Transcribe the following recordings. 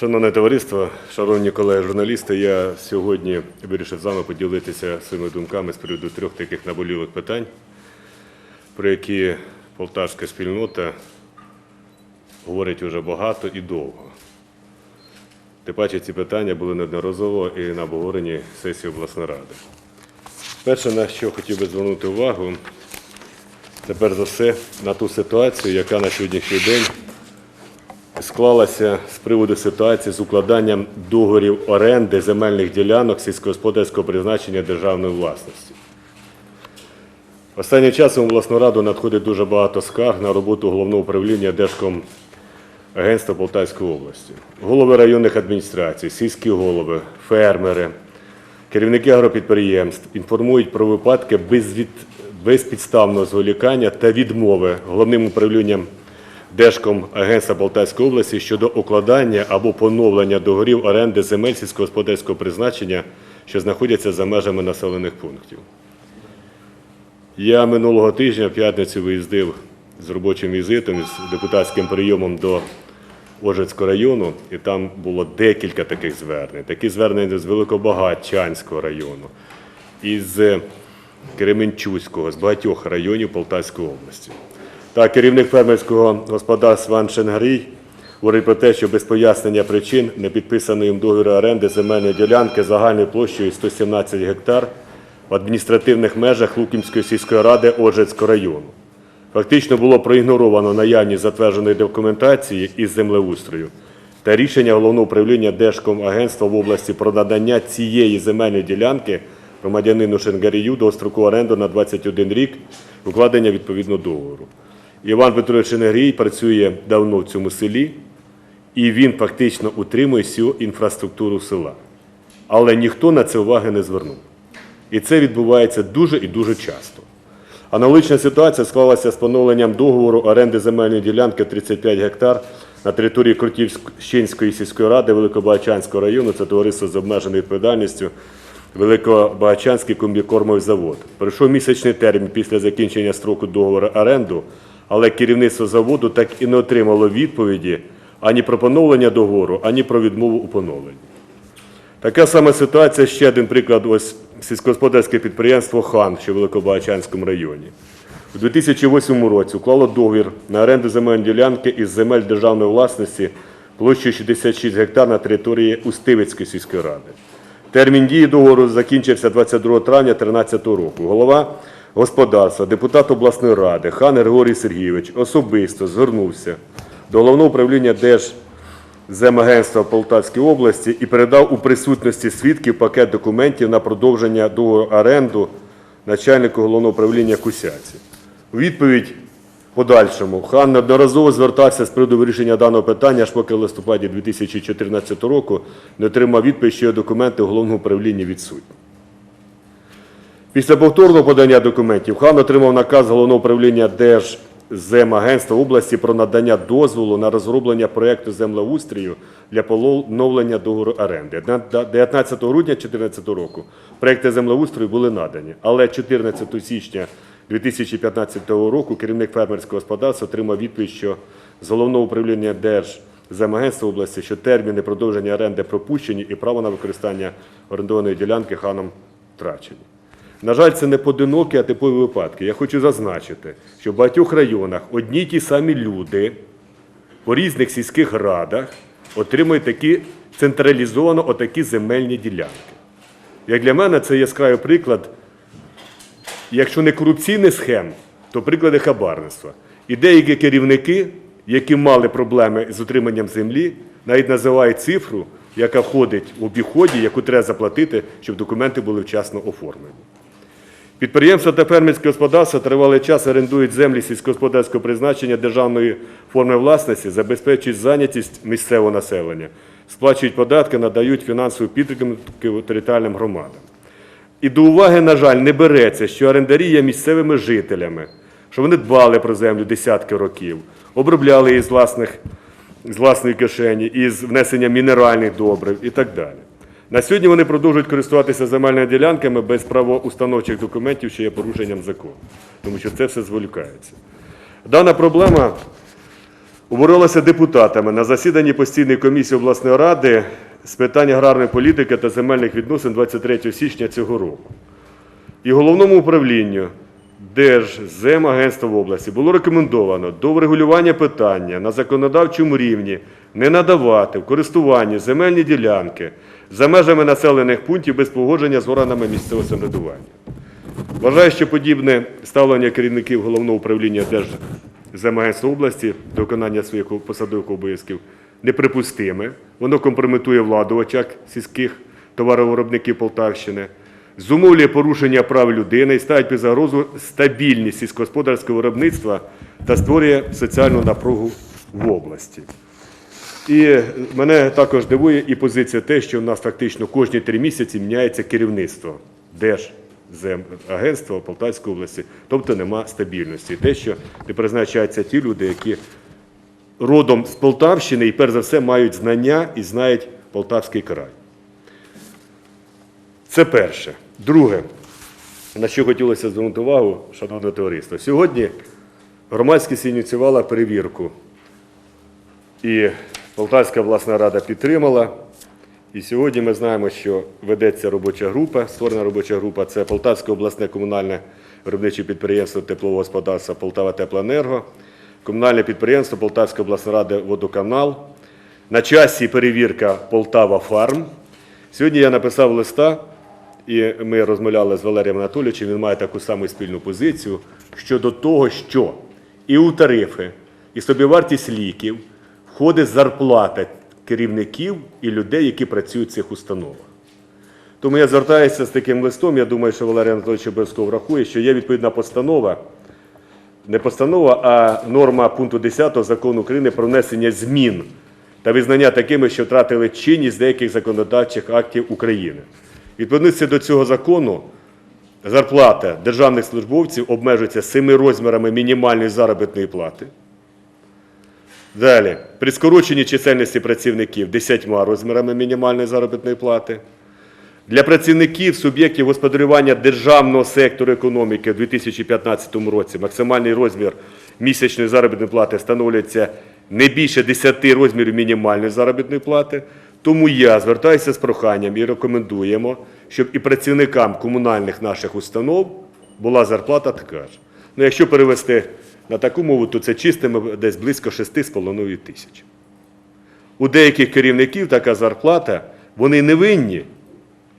Шановне товариство, шановні колеги журналісти, я сьогодні вирішив з вами поділитися своїми думками з приводу трьох таких наболілих питань, про які полтавська спільнота говорить уже багато і довго. Тим паче ці питання були неодноразово і на обговоренні сесії обласної ради. Перше, на що хотів би звернути увагу, це перш за все на ту ситуацію, яка на сьогоднішній день склалася з приводу ситуації з укладанням договорів оренди земельних ділянок сільськогосподарського призначення державної власності. Останнім часом в обласну раду надходить дуже багато скарг на роботу головного управління Держком агентства Полтавської області. Голови районних адміністрацій, сільські голови, фермери, керівники агропідприємств інформують про випадки безпідставного зволікання та відмови головним управлінням Держком агентства Полтавської області щодо укладання або поновлення договорів оренди земель сільськогосподарського призначення, що знаходяться за межами населених пунктів. Я минулого тижня в п'ятницю виїздив з робочим візитом, з депутатським прийомом до Ожецького району, і там було декілька таких звернень. Такі звернення з Великобагатчанського району, із Кременчуцького, з багатьох районів Полтавської області. Та керівник фермерського господарства Іван Шенгарій говорить про те, що без пояснення причин не підписаної їм договору оренди земельної ділянки загальною площею 117 гектар в адміністративних межах Лукімської сільської ради Ожецького району. Фактично було проігноровано наявність затвердженої документації із землеустрою та рішення головного управління Держкомагентства в області про надання цієї земельної ділянки громадянину Шенгарію до достроку оренду на 21 рік укладення відповідного договору. Іван Петрович Шенгарій працює давно в цьому селі, і він фактично утримує всю інфраструктуру села. Але ніхто на це уваги не звернув. І це відбувається дуже і дуже часто. Аналогічна ситуація склалася з поновленням договору оренди земельної ділянки 35 гектар на території Крутівщинської сільської ради Великобагачанського району. Це товариство з обмеженою відповідальністю Великобагачанський комбікормовий завод. Пройшов місячний термін після закінчення строку договору оренду, але керівництво заводу так і не отримало відповіді ані про поновлення договору, ані про відмову у поновленні. Така сама ситуація, ще один приклад, ось сільськогосподарське підприємство хан, що в Великобагачанському районі. У 2008 році уклало договір на оренду земельної ділянки із земель державної власності площею 66 гектар на території Устивицької сільської ради. Термін дії договору закінчився 22 травня 2013 року. Голова господарства, депутат обласної ради хан Григорій Сергійович особисто звернувся до головного управління Держ Земагентства Полтавської області і передав у присутності свідків пакет документів на продовження договору оренду начальнику головного управління Кусяці. У відповідь подальшому хан неодноразово звертався з приводу вирішення даного питання, аж поки в листопаді 2014 року не отримав відповідь, що його документи у головному управлінні відсутні. Після повторного подання документів хан отримав наказ головного управління Держземагентства області про надання дозволу на розроблення проєкту землеустрію для поновлення договору оренди. 19 грудня 2014 року проєкти землеустрою були надані, але 14 січня 2015 року керівник фермерського господарства отримав відповідь, що з головного управління Держземагентства області, що терміни продовження оренди пропущені і право на використання орендованої ділянки ханом втрачені. На жаль, це не поодинокі, а типові випадки. Я хочу зазначити, що в багатьох районах одні й ті самі люди по різних сільських радах отримують такі централізовано отакі земельні ділянки. Як для мене, це яскравий приклад, якщо не корупційних схем, то приклади хабарництва. І деякі керівники, які мали проблеми з отриманням землі, навіть називають цифру, яка входить в обіході, яку треба заплатити, щоб документи були вчасно оформлені. Підприємства та фермерські господарства тривалий час орендують землі сільськогосподарського призначення державної форми власності, забезпечують зайнятість місцевого населення, сплачують податки, надають фінансову підтримку територіальним громадам. І до уваги, на жаль, не береться, що орендарі є місцевими жителями, що вони дбали про землю десятки років, обробляли її з, власних, з власної кишені, із внесенням мінеральних добрив і так далі. На сьогодні вони продовжують користуватися земельними ділянками без правоустановчих документів, що є порушенням закону, тому що це все зволікається. Дана проблема оборолася депутатами на засіданні постійної комісії обласної ради з питань аграрної політики та земельних відносин 23 січня цього року. І головному управлінню Держземагентства в області було рекомендовано до врегулювання питання на законодавчому рівні не надавати в користування земельні ділянки за межами населених пунктів без погодження з органами місцевого самоврядування. Вважаю, що подібне ставлення керівників головного управління Держземагентства області до виконання своїх посадових обов'язків неприпустиме. Воно компрометує владу в очах сільських товаровиробників Полтавщини, зумовлює порушення прав людини і ставить під загрозу стабільність сільськогосподарського виробництва та створює соціальну напругу в області. І мене також дивує і позиція те, що в нас фактично кожні три місяці міняється керівництво Держземагентства Полтавської області, тобто нема стабільності. Те, що не призначаються ті люди, які родом з Полтавщини і перш за все мають знання і знають Полтавський край. Це перше. Друге, на що хотілося звернути увагу, шановне товариство. Сьогодні громадськість ініціювала перевірку і Полтавська обласна рада підтримала. І сьогодні ми знаємо, що ведеться робоча група, створена робоча група. Це Полтавське обласне комунальне виробниче підприємство теплового господарства Полтава Теплоенерго, комунальне підприємство Полтавська обласна рада Водоканал. На часі перевірка Полтава Фарм. Сьогодні я написав листа, і ми розмовляли з Валерієм Анатолійовичем, він має таку саму спільну позицію щодо того, що і у тарифи, і собівартість ліків входить зарплата керівників і людей, які працюють в цих установах. Тому я звертаюся з таким листом. Я думаю, що Валерій Анатолійович обов'язково врахує, що є відповідна постанова, не постанова, а норма пункту 10 закону України про внесення змін та визнання такими, що втратили чинність деяких законодавчих актів України. Відповідності до цього закону зарплата державних службовців обмежується семи розмірами мінімальної заробітної плати. Далі, при скороченні чисельності працівників 10 розмірами мінімальної заробітної плати. Для працівників суб'єктів господарювання державного сектору економіки у 2015 році максимальний розмір місячної заробітної плати встановлюється не більше 10 розмірів мінімальної заробітної плати. Тому я звертаюся з проханням і рекомендуємо, щоб і працівникам комунальних наших установ була зарплата така ж. Ну, якщо перевести на таку мову, то це чистими десь близько 6,5 тисяч. У деяких керівників така зарплата, вони не винні,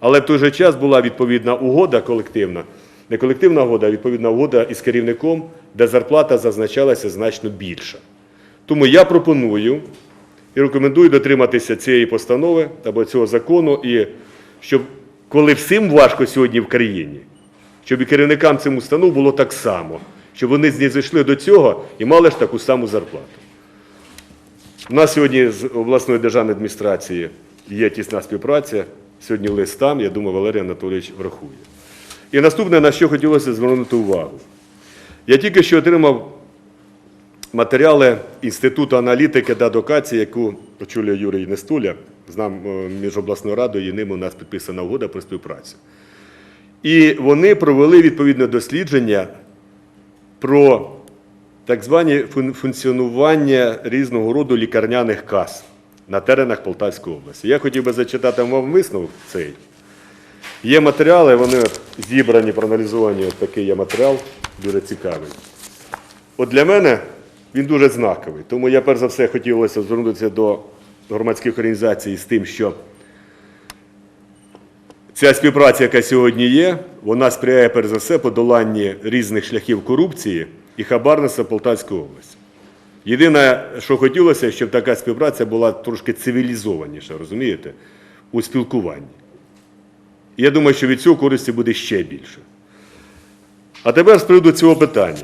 але в той же час була відповідна угода колективна, не колективна угода, а відповідна угода із керівником, де зарплата зазначалася значно більша. Тому я пропоную і рекомендую дотриматися цієї постанови або цього закону, і щоб коли всім важко сьогодні в країні, щоб і керівникам цим установ було так само, щоб вони не до цього і мали ж таку саму зарплату. У нас сьогодні з обласної державної адміністрації є тісна співпраця. Сьогодні лист там, я думаю, Валерій Анатолійович врахує. І наступне, на що хотілося звернути увагу. Я тільки що отримав матеріали Інституту аналітики та адвокації, яку очолює Юрій Нестуля, з нам е, між обласною радою і ним у нас підписана угода про співпрацю. І вони провели відповідне дослідження про так звані функціонування різного роду лікарняних кас на теренах Полтавської області. Я хотів би зачитати вам висновок цей. Є матеріали, вони зібрані, проаналізовані, от такий є матеріал, дуже цікавий. От для мене він дуже знаковий. Тому я перш за все хотілося звернутися до громадських організацій з тим, що ця співпраця, яка сьогодні є, вона сприяє перш за все подоланні різних шляхів корупції і хабарництва Полтавської області. Єдине, що хотілося, щоб така співпраця була трошки цивілізованіша, розумієте, у спілкуванні. Я думаю, що від цього користі буде ще більше. А тепер з приводу цього питання.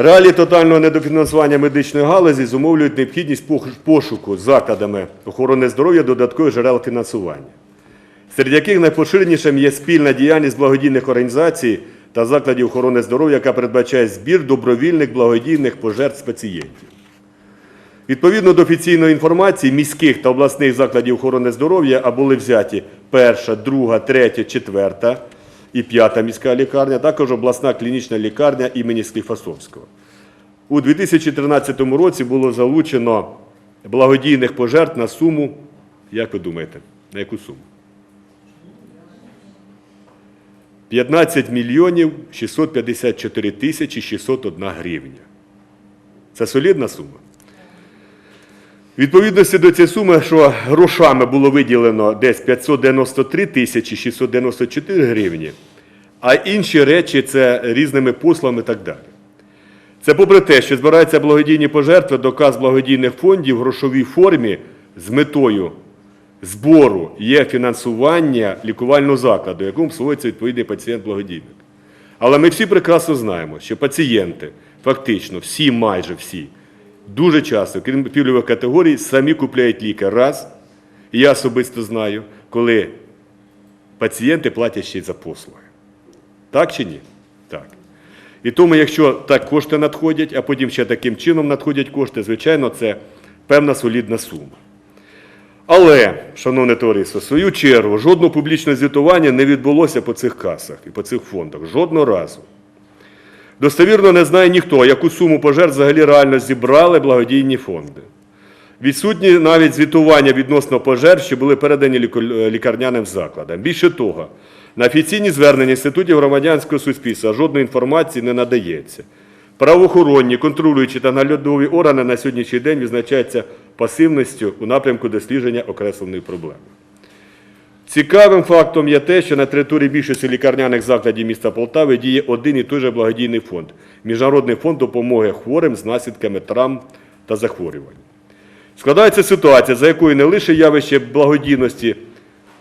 Реалії тотального недофінансування медичної галузі зумовлюють необхідність пошуку закладами охорони здоров'я додаткових джерел фінансування, серед яких найпоширенішим є спільна діяльність благодійних організацій та закладів охорони здоров'я, яка передбачає збір добровільних благодійних пожертв пацієнтів. Відповідно до офіційної інформації міських та обласних закладів охорони здоров'я а були взяті перша, друга, третя, четверта і п'ята міська лікарня, також обласна клінічна лікарня імені Скліфасовського. У 2013 році було залучено благодійних пожертв на суму, як ви думаєте, на яку суму? 15 мільйонів 654 тисячі 601 гривня. Це солідна сума. Відповідності до цієї суми, що грошами було виділено десь 593 тисячі 694 гривні, а інші речі це різними послами і так далі. Це попри те, що збираються благодійні пожертви до каз благодійних фондів в грошовій формі з метою збору є фінансування лікувального закладу, якому обслуговується відповідний пацієнт-благодійник. Але ми всі прекрасно знаємо, що пацієнти, фактично всі, майже всі, дуже часто, крім пільгових категорій, самі купляють ліки. Раз, і я особисто знаю, коли пацієнти платять ще й за послуги. Так чи ні? Так. І тому, якщо так кошти надходять, а потім ще таким чином надходять кошти, звичайно, це певна солідна сума. Але, шановне товариство, в свою чергу, жодного публічного звітування не відбулося по цих касах і по цих фондах. Жодного разу. Достовірно не знає ніхто, яку суму пожертв взагалі реально зібрали благодійні фонди. Відсутні навіть звітування відносно пожертв, що були передані лікарняним закладам. Більше того, на офіційні звернення інститутів громадянського суспільства жодної інформації не надається. Правоохоронні, контролюючі та наглядові органи на сьогоднішній день відзначаються пасивністю у напрямку дослідження окресленої проблеми. Цікавим фактом є те, що на території більшості лікарняних закладів міста Полтави діє один і той же благодійний фонд Міжнародний фонд допомоги хворим з наслідками травм та захворювань. Складається ситуація, за якою не лише явище благодійності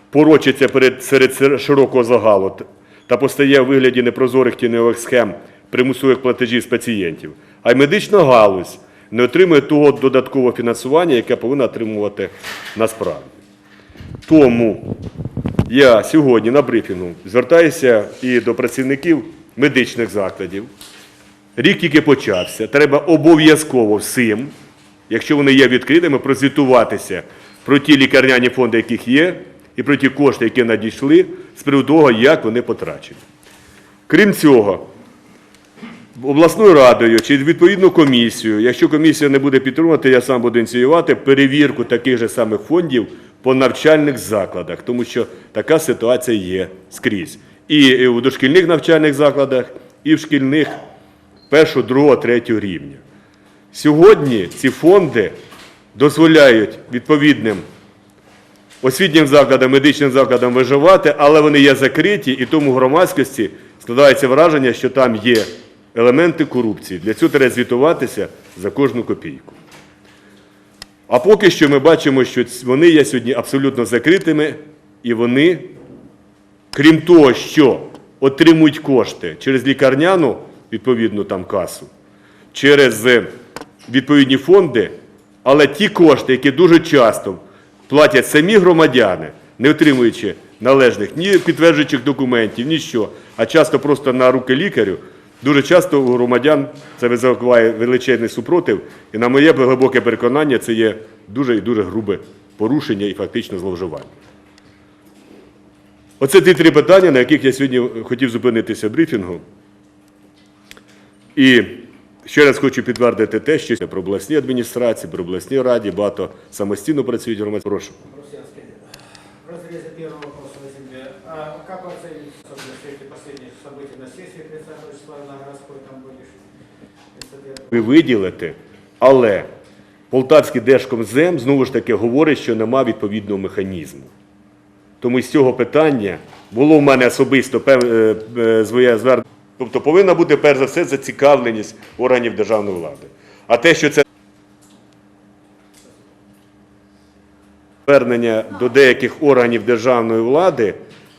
порочиться серед широкого загалу та постає у вигляді непрозорих тіньових схем примусових платежів з пацієнтів, а й медична галузь не отримує того додаткового фінансування, яке повинна отримувати насправді. Тому я сьогодні на брифінгу звертаюся і до працівників медичних закладів. Рік тільки почався. Треба обов'язково всім, якщо вони є відкритими, прозвітуватися про ті лікарняні фонди, яких є, і про ті кошти, які надійшли, з приводу того, як вони потрачені. Крім цього, обласною радою чи відповідну комісію, якщо комісія не буде підтримувати, я сам буду ініціювати перевірку таких же самих фондів по навчальних закладах, тому що така ситуація є скрізь. І у дошкільних навчальних закладах, і в шкільних першого, другого, третього рівня. Сьогодні ці фонди дозволяють відповідним освітнім закладам, медичним закладам виживати, але вони є закриті, і тому в громадськості складається враження, що там є елементи корупції. Для цього треба звітуватися за кожну копійку. А поки що ми бачимо, що вони є сьогодні абсолютно закритими, і вони, крім того, що отримують кошти через лікарняну відповідну там касу, через е, відповідні фонди, але ті кошти, які дуже часто платять самі громадяни, не отримуючи належних ні підтверджуючих документів, ніщо, а часто просто на руки лікарю, дуже часто у громадян це викликає величезний супротив, і на моє глибоке переконання, це є дуже і дуже грубе порушення і фактично зловживання. Оце ті три питання, на яких я сьогодні хотів зупинитися в брифінгу. І ще раз хочу підтвердити те, що про обласні адміністрації, про обласні раді багато самостійно працюють громадські. Прошу. Ви виділите, але Полтавський Держкомзем знову ж таки говорить, що нема відповідного механізму. Тому з цього питання було в мене особисто е, е, своє звернення. Тобто повинна бути перш за все зацікавленість органів державної влади. А те, що це звернення до деяких органів державної влади,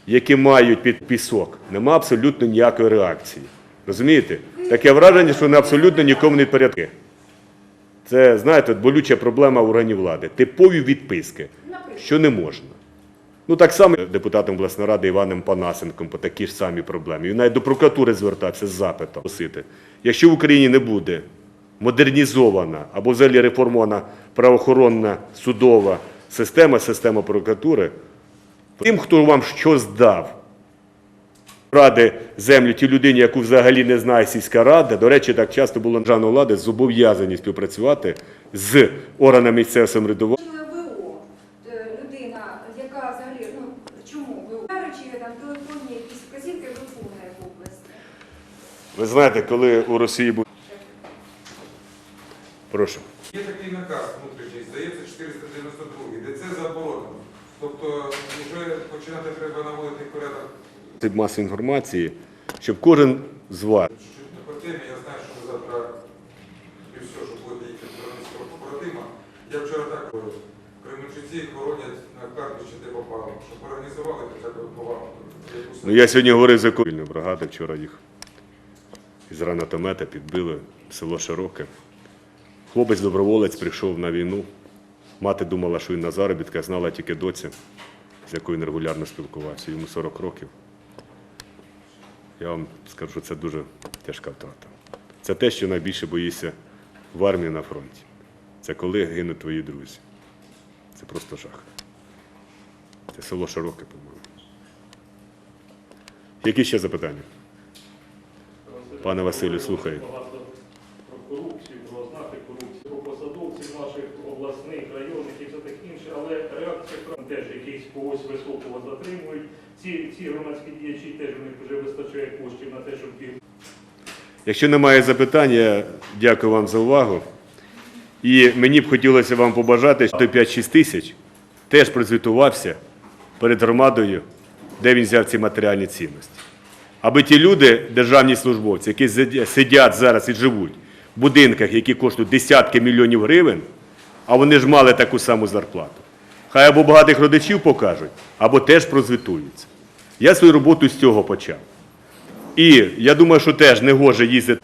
які мають під пісок, нема абсолютно ніякої реакції. Розумієте? Таке враження, що вони абсолютно нікому не порядки. Це, знаєте, болюча проблема органів влади. Типові відписки, що не можна. Ну, так само депутатом обласної ради Іваном Панасенком по такій ж самій проблемі. Він навіть до прокуратури звертався з запитом. Якщо в Україні не буде модернізована або взагалі реформована правоохоронна судова система, система прокуратури, тим, хто вам що здав, ради землю тій людині, яку взагалі не знає сільська рада. До речі, так часто було державна влади зобов'язані співпрацювати з органами місцевого самоврядування. ВО, е, людина, яка взагалі, ну чому ВО? Чи там телефонні якісь вказівки виконує в області? Ви знаєте, коли у Росії буде. Прошу. Є такий наказ внутрішній, здається, 492, де це заборонено. Тобто вже починати треба наводити порядок. Це масової інформації, щоб кожен з вас по темі, я знаю, що ви завтра і все, що їхати до Романського побратима. Я вчора так говорив. Кременчуці хоронять на кладбище, де попало. Щоб організували хоча б повагу. Ну, я сьогодні говорив за вільної бригади, вчора їх із гранатомета підбили в село Широке. Хлопець-доброволець прийшов на війну. Мати думала, що він на заробітках, знала тільки доця, з якою нерегулярно спілкувався. Йому 40 років. Я вам скажу, що це дуже тяжка втрата. Це те, що найбільше боїшся в армії на фронті. Це коли гинуть твої друзі. Це просто жах. Це село Широке, по-моєму. Які ще запитання? Пане Василю, слухаю. Багато про корупцію, про ознаки корупції, про посадовців наших обласних, районних і все таке інше, але реакція про теж якийсь когось високого затримують. Ці, ці громадські діячі теж у них вже вистачає коштів на те, щоб їх Якщо немає запитань, я дякую вам за увагу. І мені б хотілося вам побажати, що 5-6 тисяч теж прозвітувався перед громадою, де він взяв ці матеріальні цінності. Аби ті люди, державні службовці, які сидять зараз і живуть в будинках, які коштують десятки мільйонів гривень, а вони ж мали таку саму зарплату. Хай або багатих родичів покажуть, або теж прозвітуються. Я свою роботу з цього почав. І я думаю, що теж не гоже їздити.